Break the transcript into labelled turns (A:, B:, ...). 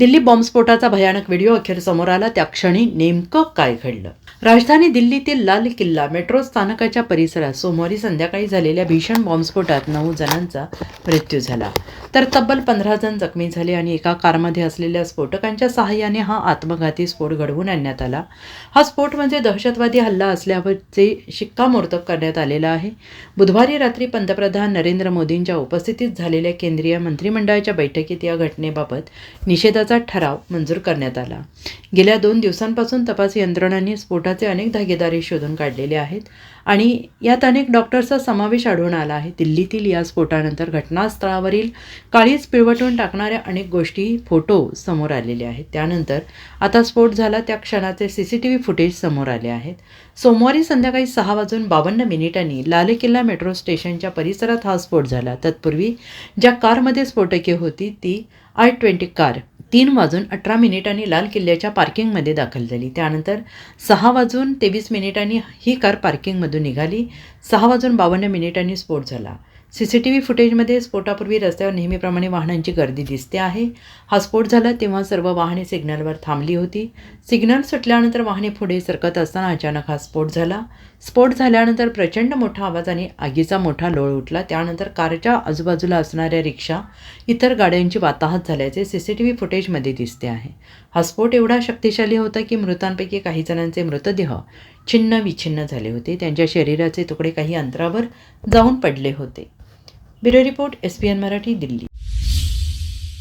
A: दिल्ली बॉम्बस्फोटाचा भयानक व्हिडिओ अखेर समोर आला. त्या क्षणी नेमकं काय घडलं? राजधानी दिल्लीतील लाल किल्ला मेट्रो स्थानकाच्या परिसरात सोमवारी संध्याकाळी झालेल्या भीषण बॉम्बस्फोटात नऊ जणांचा मृत्यू झाला. तर तब्बल पंधरा जण जखमी झाले आणि एका कारमध्ये असलेल्या स्फोटकांच्या सहाय्याने हा आत्मघाती स्फोट घडवून आणण्यात आला. हा स्फोट म्हणजे दहशतवादी हल्ला असल्यावरचे शिक्कामोर्तब करण्यात आलेला आहे. बुधवारी रात्री पंतप्रधान नरेंद्र मोदींच्या उपस्थितीत झालेल्या केंद्रीय मंत्रिमंडळाच्या बैठकीत या घटनेबाबत निषेधाचा ठराव मंजूर करण्यात आला. गेल्या दोन दिवसांपासून तपास यंत्रणांनी स्फोटाचे अनेक धागेदारी शोधून काढलेले आहेत आणि यात अनेक डॉक्टर्सचा समावेश आढळून आला आहे. दिल्लीतील या स्फोटानंतर घटनास्थळावरील काळीच पिळवटून टाकणाऱ्या अनेक गोष्टी फोटो समोर आलेले आहेत. त्यानंतर आता स्फोट झाला त्या क्षणाचे C C T V footage समोर आले आहेत. सोमवारी संध्याकाळी सहा वाजून बावन्न मिनिटांनी लाल किल्ला मेट्रो स्टेशनच्या परिसरात हा स्फोट झाला. तत्पूर्वी ज्या कारमध्ये स्फोटके होती ती आय ट्वेंटी कार तीन वाजून अठरा मिनिटांनी लाल किल्ल्याच्या पार्किंगमध्ये दाखल झाली. त्यानंतर सहा वाजून तेवीस मिनिटांनी ही कार पार्किंगमधून निघाली. सहा वाजून बावन्न मिनिटांनी स्फोट झाला. सी सी टी व्ही फुटेजमध्ये स्फोटापूर्वी रस्त्यावर नेहमीप्रमाणे वाहनांची गर्दी दिसते आहे. हा स्फोट झाला तेव्हा सर्व वाहने सिग्नलवर थांबली होती. सिग्नल सुटल्यानंतर वाहने पुढे सरकत असताना अचानक हा स्फोट झाला. स्फोट झाल्यानंतर प्रचंड मोठा आवाजाने आगीचा मोठा लोळ उठला. त्यानंतर कारच्या आजूबाजूला असणाऱ्या रिक्षा इतर गाड्यांची वाताहत झाल्याचे सी सी टी व्ही फुटेजमध्ये दिसते आहे. हा स्फोट एवढा शक्तिशाली होता की मृतांपैकी काही जणांचे मृतदेह छिन्न विछिन्न झाले होते. त्यांच्या शरीराचे तुकडे काही अंतरावर जाऊन पडले होते. Bureau report S P N Marathi Delhi.